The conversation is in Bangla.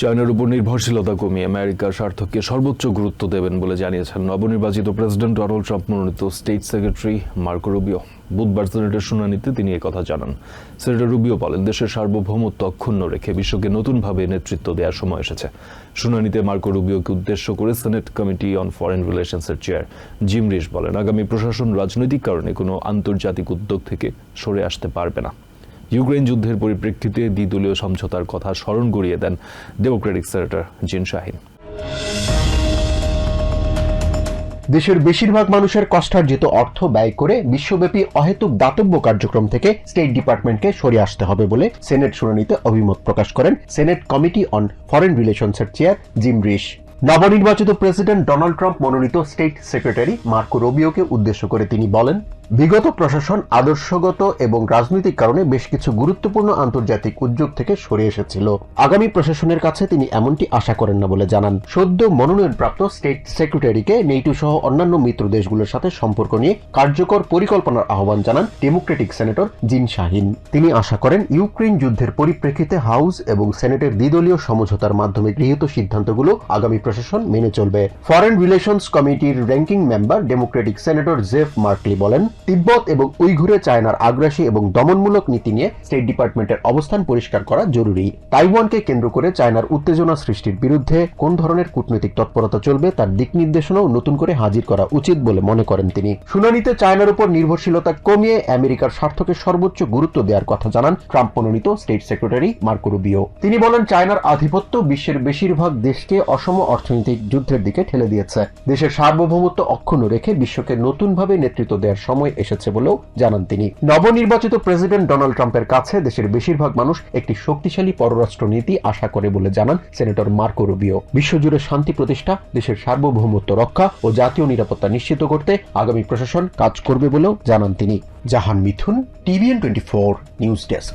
চায়নার উপর নির্ভরশীলতা কমিয়ে আমেরিকার স্বার্থকে সর্বোচ্চ গুরুত্ব দেবেন বলে জানিয়েছেন নবনির্বাচিত প্রেসিডেন্ট ডোনাল্ড ট্রাম্প, মনোনীত স্টেট সেক্রেটারি মার্কো রুবিও। বুধবার সিনেটের শুনানিতে তিনি কথা জানান। সেনেটর রুবিও বলেন, দেশের সার্বভৌমত্ব অক্ষুণ্ণ রেখে বিশ্বকে নতুনভাবে নেতৃত্ব দেওয়ার সময় এসেছে। শুনানিতে মার্কো রুবিওকে উদ্দেশ্য করে সেনেট কমিটি অন ফরেন রিলেশনসের চেয়ার জিম রিস বলেন, আগামী প্রশাসন রাজনৈতিক কারণে কোনো আন্তর্জাতিক উদ্যোগ থেকে সরে আসতে পারবে না। ইউক্রেন যুদ্ধের পরিপ্রেক্ষিতে দ্বিদলীয় সমঝোতার কথা স্মরণ করিয়ে দেন ডেমোক্রেটিক সেনেটর জিন শাহিন। দেশের বেশিরভাগ মানুষের কষ্টার্জিত অর্থ ব্যয় করে বিশ্বব্যাপী অহেতুক দাতব্য কার্যক্রম থেকে স্টেট ডিপার্টমেন্টকে সরে আসতে হবে বলে সেনেট শুনানিতে অভিমত প্রকাশ করেন সেনেট কমিটি অন ফরেন রিলেশনসের চেয়ার জিম রিশ নবনির্বাচিত প্রেসিডেন্ট ডোনাল্ড ট্রাম্প মনোনীত স্টেট সেক্রেটারি মার্কো রবিওকে উদ্দেশ্য করে তিনি বলেন, বিগত প্রশাসন আদর্শগত এবং রাজনৈতিক কারণে বেশ কিছু গুরুত্বপূর্ণ আন্তর্জাতিক উদ্যোগ থেকে সরে এসেছিল। আগামী প্রশাসনের কাছে তিনি এমনটি আশা করেন না বলে জানান। সদ্য মনোনয়নপ্রাপ্ত স্টেট সেক্রেটারিকে নেইটো সহ অন্যান্য মিত্র দেশগুলোর সাথে সম্পর্ক নিয়ে কার্যকর পরিকল্পনার আহ্বান জানান ডেমোক্রেটিক সেনেটর জিন শাহিন। তিনি আশা করেন ইউক্রেন যুদ্ধের পরিপ্রেক্ষিতে হাউস এবং সেনেটের দ্বিদলীয় সমঝোতার মাধ্যমে গৃহীত সিদ্ধান্তগুলো আগামী প্রশাসন মেনে চলবে। ফরেন রিলেশনস কমিটির ranking member Democratic senator Jeff Merkley বলেন, তিব্বত এবং উইঘুরে চায়নার আগ্রাসী এবং দমনমূলক নীতি নিয়ে স্টেট ডিপার্টমেন্টের অবস্থান পরিষ্কার করা জরুরি। তাইওয়ানকে কেন্দ্র করে চায়নার উত্তেজনা সৃষ্টির বিরুদ্ধে কোন ধরনের কূটনৈতিক তৎপরতা চলবে তার দিক নির্দেশনাও নতুন করে হাজির করা উচিত বলে মনে করেন তিনি। শুনানিতে চায়নার উপর নির্ভরশীলতা কমিয়ে আমেরিকার স্বার্থকে সর্বোচ্চ গুরুত্ব দেওয়ার কথা জানান ট্রাম্প মনোনীত স্টেট সেক্রেটারি মার্কো রুবিও তিনি বলেন, চায়নার আধিপত্য বিশ্বের বেশিরভাগ দেশকে অসম অর্থনৈতিক যুদ্ধের দিকে ঠেলে দিয়েছে। দেশের সার্বভৌমত্ব অক্ষুণ্ণ রেখে বিশ্বকে নতুনভাবে নেতৃত্ব দেওয়ার সময় এসেছে বলেও জানান তিনি। নবনির্বাচিত প্রেসিডেন্ট ডোনাল্ড ট্রাম্পের কাছে দেশের বেশিরভাগ মানুষ একটি শক্তিশালী পররাষ্ট্র নীতি আশা করে বলে জানান সেনেটর মার্কো রুবিও। বিশ্বজুড়ে শান্তি প্রতিষ্ঠা, দেশের সার্বভৌমত্ব রক্ষা ও জাতীয় নিরাপত্তা নিশ্চিত করতে আগামী প্রশাসন কাজ করবে বলেও জানান তিনি। Jahan Mithun, TVN twenty four, news desk.